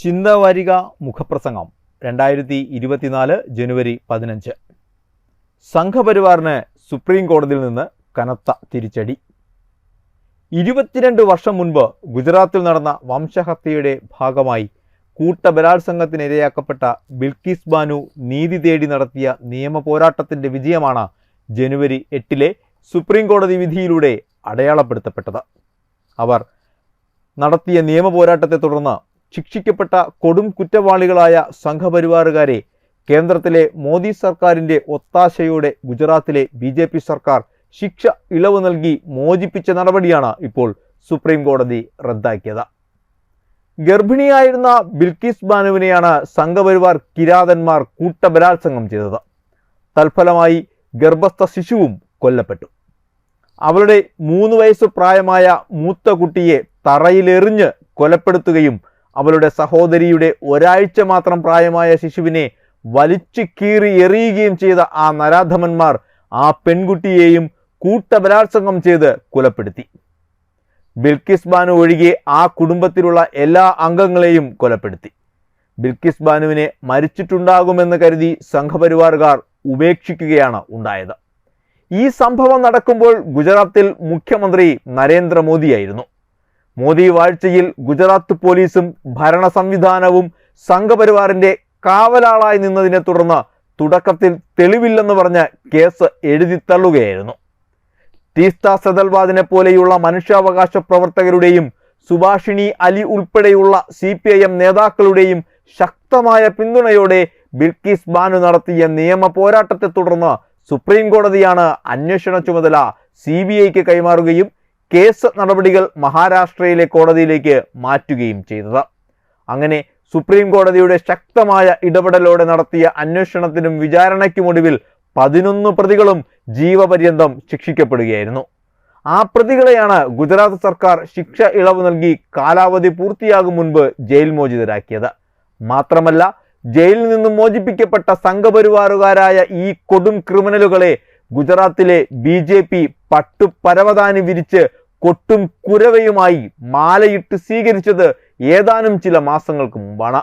ചിന്തവാരിക മുഖപ്രസംഗം രണ്ടായിരത്തി ഇരുപത്തിനാല് ജനുവരി പതിനഞ്ച്. സംഘപരിവാറിന് സുപ്രീം കോടതിയിൽ നിന്ന് കനത്ത തിരിച്ചടി. ഇരുപത്തിരണ്ട് വർഷം മുൻപ് ഗുജറാത്തിൽ നടന്ന വംശഹത്യയുടെ ഭാഗമായി കൂട്ടബലാത്സംഗത്തിനിരയാക്കപ്പെട്ട ബിൽക്കിസ് ബാനു നീതി തേടി നടത്തിയ നിയമ പോരാട്ടത്തിന്റെ വിജയമാണ് ജനുവരി എട്ടിലെ സുപ്രീം കോടതി വിധിയിലൂടെ അടയാളപ്പെടുത്തപ്പെട്ടത്. അവർ നടത്തിയ നിയമ പോരാട്ടത്തെ തുടർന്ന് ശിക്ഷിക്കപ്പെട്ട കൊടും കുറ്റവാളികളായ സംഘപരിവാറുകാരെ കേന്ദ്രത്തിലെ മോദി സർക്കാരിന്റെ ഒത്താശയോടെ ഗുജറാത്തിലെ ബി ജെ പി സർക്കാർ ശിക്ഷ ഇളവ് നൽകി മോചിപ്പിച്ച നടപടിയാണ് ഇപ്പോൾ സുപ്രീം കോടതി റദ്ദാക്കിയത്. ഗർഭിണിയായിരുന്ന ബിൽക്കിസ് ബാനുവിനെയാണ് സംഘപരിവാർ കിരാതന്മാർ കൂട്ടബലാത്സംഗം ചെയ്തത്. തൽഫലമായി ഗർഭസ്ഥ ശിശുവും കൊല്ലപ്പെട്ടു. അവളുടെ മൂന്ന് വയസ്സ് പ്രായമായ മൂത്ത കുട്ടിയെ തറയിലെറിഞ്ഞ് കൊലപ്പെടുത്തുകയും അവളുടെ സഹോദരിയുടെ ഒരാഴ്ച മാത്രം പ്രായമായ ശിശുവിനെ വലിച്ചു കീറി എറിയുകയും ചെയ്ത ആ നരാധമന്മാർ ആ പെൺകുട്ടിയെയും കൂട്ടബലാത്സംഗം ചെയ്ത് കൊലപ്പെടുത്തി. ബിൽക്കിസ് ബാനു ഒഴികെ ആ കുടുംബത്തിലുള്ള എല്ലാ അംഗങ്ങളെയും കൊലപ്പെടുത്തി. ബിൽക്കിസ് ബാനുവിനെ മരിച്ചിട്ടുണ്ടാകുമെന്ന് കരുതി സംഘപരിവാറുകാർ ഉപേക്ഷിക്കുകയാണ് ഉണ്ടായത്. ഈ സംഭവം നടക്കുമ്പോൾ ഗുജറാത്തിൽ മുഖ്യമന്ത്രി നരേന്ദ്രമോദിയായിരുന്നു. മോദി വാഴ്ചയിൽ ഗുജറാത്ത് പോലീസും ഭരണ സംവിധാനവും സംഘപരിവാറിന്റെ കാവലാളായി നിന്നതിനെ തുടർന്ന് തുടക്കത്തിൽ തെളിവില്ലെന്ന് പറഞ്ഞ് കേസ് എഴുതി തള്ളുകയായിരുന്നു. തീസ്ത സദൽവാദിനെ പോലെയുള്ള മനുഷ്യാവകാശ പ്രവർത്തകരുടെയും സുഭാഷിണി അലി ഉൾപ്പെടെയുള്ള സി പി ഐ എം നേതാക്കളുടെയും ശക്തമായ പിന്തുണയോടെ ബിൽക്കിസ് ബാനു നടത്തിയ നിയമ പോരാട്ടത്തെ തുടർന്ന് സുപ്രീം കോടതിയാണ് അന്വേഷണ ചുമതല സി ബി ഐക്ക് കൈമാറുകയും കേസ് നടപടികൾ മഹാരാഷ്ട്രയിലെ കോടതിയിലേക്ക് മാറ്റുകയും ചെയ്തത്. അങ്ങനെ സുപ്രീം കോടതിയുടെ ശക്തമായ ഇടപെടലോടെ നടത്തിയ അന്വേഷണത്തിനും വിചാരണയ്ക്കുമൊടുവിൽ പതിനൊന്ന് പ്രതികളും ജീവപര്യന്തം ശിക്ഷിക്കപ്പെടുകയായിരുന്നു. ആ പ്രതികളെയാണ് ഗുജറാത്ത് സർക്കാർ ശിക്ഷ ഇളവ് നൽകി കാലാവധി പൂർത്തിയാകും മുൻപ് ജയിൽ മോചിതരാക്കിയത്. മാത്രമല്ല ജയിലിൽ നിന്നും മോചിപ്പിക്കപ്പെട്ട സംഘപരിവാറുകാരായ ഈ കൊടും ക്രിമിനലുകളെ ഗുജറാത്തിലെ ബി ജെ പി പട്ടുപരവതാനി വിരിച്ച് കൊട്ടും കുരവയുമായി മാലയിട്ട് സ്വീകരിച്ചത് ഏതാനും ചില മാസങ്ങൾക്ക് മുമ്പാണ്.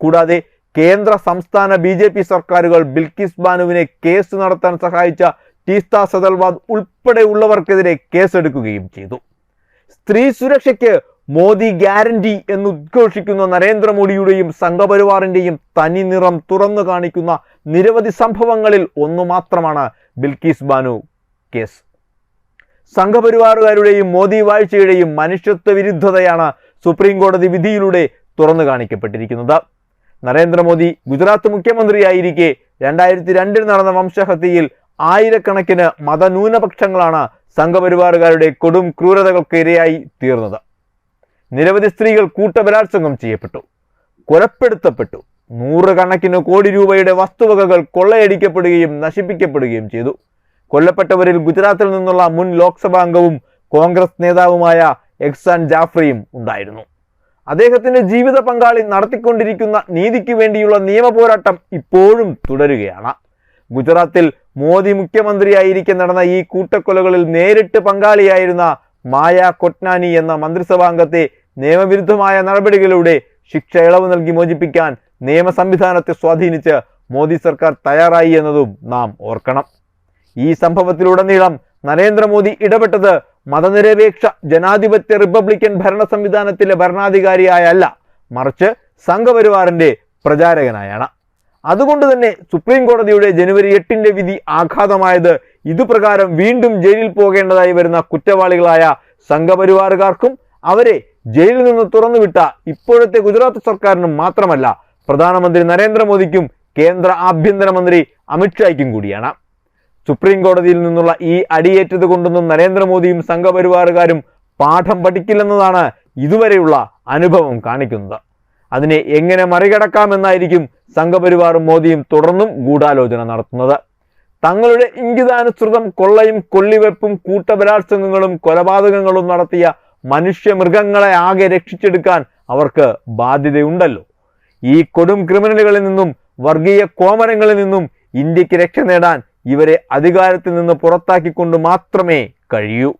കൂടാതെ കേന്ദ്ര സംസ്ഥാന ബി ജെ പി സർക്കാരുകൾ ബിൽക്കിസ് ബാനുവിനെ കേസ് നടത്താൻ സഹായിച്ച ടീസ്ത സദൽവാദ് ഉൾപ്പെടെയുള്ളവർക്കെതിരെ കേസെടുക്കുകയും ചെയ്തു. സ്ത്രീ സുരക്ഷയ്ക്ക് മോദി ഗ്യാരണ്ടി എന്ന് ഉദ്ഘോഷിക്കുന്ന നരേന്ദ്രമോദിയുടെയും സംഘപരിവാറിന്റെയും തനി നിറം തുറന്നു കാണിക്കുന്ന നിരവധി സംഭവങ്ങളിൽ ഒന്നു മാത്രമാണ് ബിൽക്കിസ് ബാനു കേസ്. സംഘപരിവാറുകാരുടെയും മോദി വാഴ്ചയുടെയും മനുഷ്യത്വ വിരുദ്ധതയാണ് സുപ്രീം കോടതി വിധിയിലൂടെ തുറന്നു കാണിക്കപ്പെട്ടിരിക്കുന്നത്. നരേന്ദ്രമോദി ഗുജറാത്ത് മുഖ്യമന്ത്രിയായിരിക്കെ രണ്ടായിരത്തി രണ്ടിൽ നടന്ന വംശഹത്യയിൽ ആയിരക്കണക്കിന് മതന്യൂനപക്ഷങ്ങളാണ് സംഘപരിവാറുകാരുടെ കൊടും ക്രൂരതകൾക്ക് ഇരയായി തീർന്നത്. നിരവധി സ്ത്രീകൾ കൂട്ടബലാത്സംഗം ചെയ്യപ്പെട്ടു കൊലപ്പെടുത്തപ്പെട്ടു നൂറുകണക്കിന് കോടി രൂപയുടെ വസ്തുവകകൾ കൊള്ളയടിക്കപ്പെടുകയും നശിപ്പിക്കപ്പെടുകയും ചെയ്തു. കൊല്ലപ്പെട്ടവരിൽ ഗുജറാത്തിൽ നിന്നുള്ള മുൻ ലോക്സഭാ അംഗവും കോൺഗ്രസ് നേതാവുമായ എക്സാൻ ജാഫ്രിയും ഉണ്ടായിരുന്നു. അദ്ദേഹത്തിന്റെ ജീവിത പങ്കാളി നടത്തിക്കൊണ്ടിരിക്കുന്ന നീതിക്ക് വേണ്ടിയുള്ള നിയമ പോരാട്ടം ഇപ്പോഴും തുടരുകയാണ്. ഗുജറാത്തിൽ മോദി മുഖ്യമന്ത്രിയായിരിക്കെ നടന്ന ഈ കൂട്ടക്കൊലകളിൽ നേരിട്ട് പങ്കാളിയായിരുന്ന മായ കൊട്നാനി എന്ന മന്ത്രിസഭാംഗത്തെ നിയമവിരുദ്ധമായ നടപടികളിലൂടെ ശിക്ഷ ഇളവ് നൽകി മോചിപ്പിക്കാൻ നിയമ സംവിധാനത്തെ സ്വാധീനിച്ച് മോദി സർക്കാർ തയ്യാറായി എന്നതും നാം ഓർക്കണം. ഈ സംഭവത്തിലുടനീളം നരേന്ദ്രമോദി ഇടപെട്ടത് മതനിരപേക്ഷ ജനാധിപത്യ റിപ്പബ്ലിക്കൻ ഭരണ സംവിധാനത്തിലെ ഭരണാധികാരിയായല്ല മറിച്ച് സംഘപരിവാറിന്റെ പ്രചാരകനായാണ്. അതുകൊണ്ട് തന്നെ സുപ്രീം കോടതിയുടെ ജനുവരി എട്ടിന്റെ വിധി ആഘാതമായത് ഇതുപ്രകാരം വീണ്ടും ജയിലിൽ പോകേണ്ടതായി വരുന്ന കുറ്റവാളികളായ സംഘപരിവാറുകാർക്കും അവരെ ജയിലിൽ നിന്ന് തുറന്നുവിട്ട ഇപ്പോഴത്തെ ഗുജറാത്ത് സർക്കാരിനും മാത്രമല്ല പ്രധാനമന്ത്രി നരേന്ദ്രമോദിക്കും കേന്ദ്ര ആഭ്യന്തരമന്ത്രി അമിത്ഷായ്ക്കും കൂടിയാണ്. സുപ്രീം കോടതിയിൽ നിന്നുള്ള ഈ അടിയേറ്റത് കൊണ്ടൊന്നും നരേന്ദ്രമോദിയും സംഘപരിവാറുകാരും പാഠം പഠിക്കില്ലെന്നതാണ് ഇതുവരെയുള്ള അനുഭവം കാണിക്കുന്നത്. അതിനെ എങ്ങനെ മറികടക്കാമെന്നായിരിക്കും സംഘപരിവാറും മോദിയും തുടർന്നും ഗൂഢാലോചന നടത്തുന്നത്. തങ്ങളുടെ ഇംഗിതാനുസൃതം കൊള്ളയും കൊള്ളിവെപ്പും കൂട്ടബലാത്സംഗങ്ങളും കൊലപാതകങ്ങളും നടത്തിയ മനുഷ്യ മൃഗങ്ങളെ ആകെ രക്ഷിച്ചെടുക്കാൻ അവർക്ക് ബാധ്യതയുണ്ടല്ലോ. ഈ കൊടും ക്രിമിനലുകളിൽ നിന്നും വർഗീയ കോമരങ്ങളിൽ നിന്നും ഇന്ത്യയ്ക്ക് രക്ഷ നേടാൻ ഇവരെ അധികാരത്തിൽ നിന്ന് പുറത്താക്കിക്കൊണ്ട് മാത്രമേ കഴിയൂ.